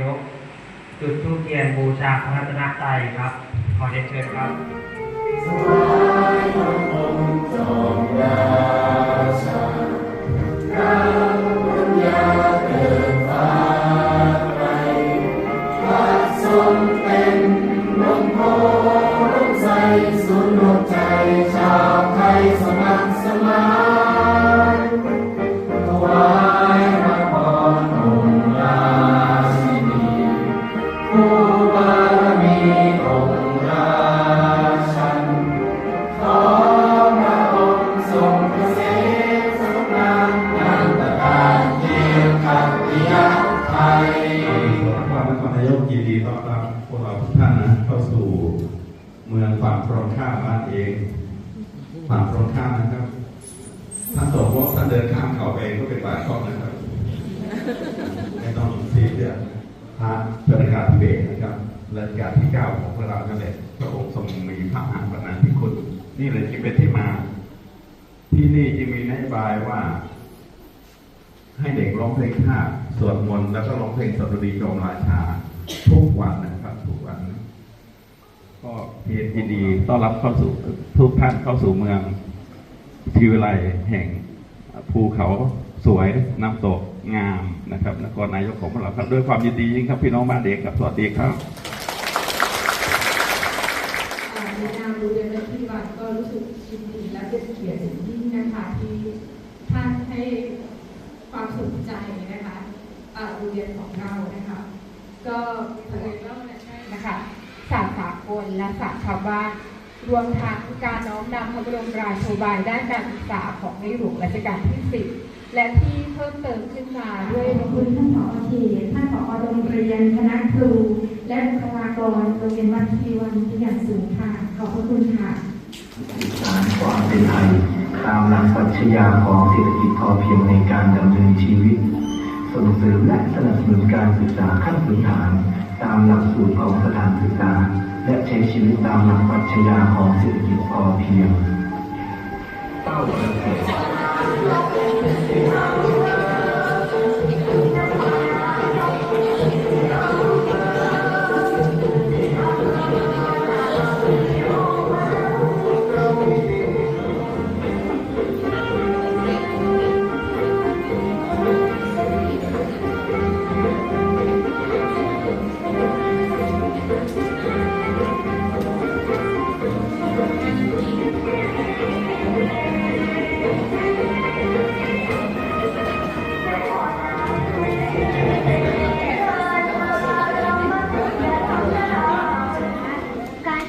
ายก จุดทูปเทียนบูชาพระรัตนตรัยครับ ขอเรียนเชิญครับ สู่เมืองฝั่งตรงข้ามบ้านเองฝั่งตรงข้ามนะครับท่านสมว่าท่านเดินข้ามเขาไปก็เป็นป่าช่องนะครับไม่ต้องซีเรียสพระราการที่เบศนะครับรัชกาลที่เก้าของพระเรานั่นแหละพระองค์ทรงมีพระมหากรุณาธิคุณนี่เลยที่เป็นที่มา ที่นี่จึงมีนโยบายว่า ให้เด็กร้องเพลงชาติสวดมนต์แล้วก็ร้องเพลงสดุดีจงราชาทุกวันนะครับทุกวัน ก็เพียรยินดีต้อนรับเข้าสู่ทุกท่านเข้าสู่เมืองทิวไลแห่งภูเขาสวยน้ำตกงามนะครับนครนายกของเราครับด้วยความยินดียิ่งครับพี่น้องบ้านเด็กครับสวัสดีครับในนามโรงเรียนและที่วัดก็รู้สึกยินดีและเป็นเกียรติยิ่งนะคะที่ท่านให้ความสนใจนะคะอ่าโรงเรียนของเรานะคะ ก็เผยเล่านะคะศาสตร์สากล และศาสตร์ชาวบ้ารวมทั้งการน้อมนำพระบรมราโชบายด้านการศึกษาของในหลวงรัชกาลที่10และที่เพิ่มเติมขึ้นมาด้วยขอบคุณท่านผอเขตท่านผอโรงเรียนคณะครู และบุคลากรโรงเรียนวัดทีวันเป็นอย่างสูงค่ะ ขอบพระคุณค่ะสารความเป็นไทยตามหลักปรัชญาของเศรษฐกิจพอเพียงในการดำเนินชีวิต ส่งเสริมและสนับสนุนการศึกษาขั้นพื้นฐาน ตามหลักสูตรของสถานศึกษา และใช้ชีวิตตามหลักปรัชญาของเศรษฐกิจพอเพียงเต้าเกิด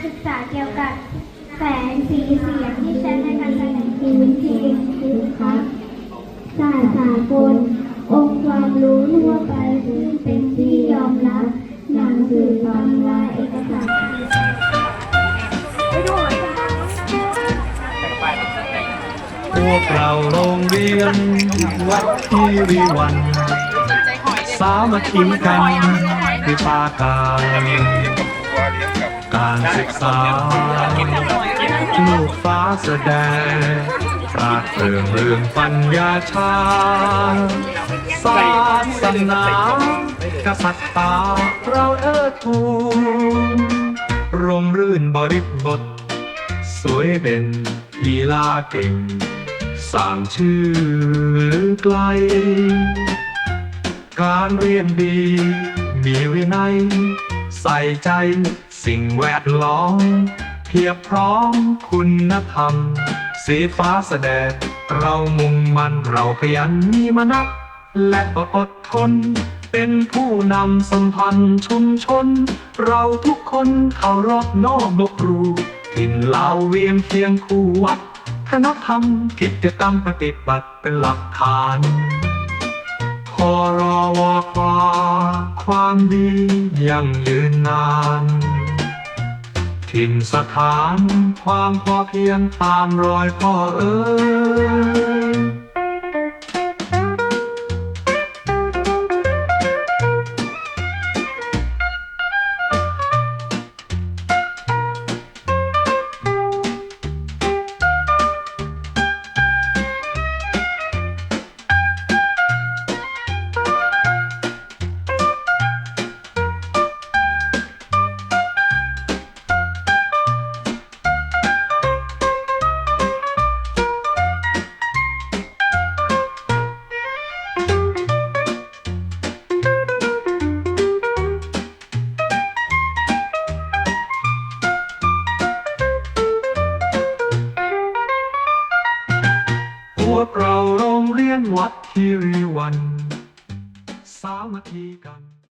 ศึกษาเกี่ยวกับแสงสีเสียงที่ใช้ในการแสดงพื้นที่ครับศาสตร์สากลองค์ความรู้ทั่วไปซึ่งเป็นที่ยอมรับหนังสือตำราเอกสารพวกเราโรงเรียนวัดที่ริวัน สามัคคีกันคือปากา การศึกษาลูกฟ้าแสดงปราดเปรื่องเรื่องปัญญาชาศาสนากษัตริย์ตาเราเอิดทูนร่มรื่นบริบท สวยเป็นลีลาเก่งสร้างชื่อไกล การเรียนดี มีวินัย ใส่ใจ สิ่งแวดล้อม เพียบพร้อมคุณธรรม สีฟ้าแสดงเรามุ่งมันเราขยันมีมนัตและอดทน เป็นผู้นำสัมพันธ์ชุมชน เราทุกคนเคารพนอบนบรูถิ่นลาวเวียงเคียงคู่วัดธนธรรมกิจกรรมปฏิบัติเป็นหลักฐานพอรอวอควาความดียั่งยืนนาน ถิ่นสถานความพอเพียงตามรอยพ่อเอ๋ย วเราโรงเรียนวัดคีรีวัน สามัคคีกัน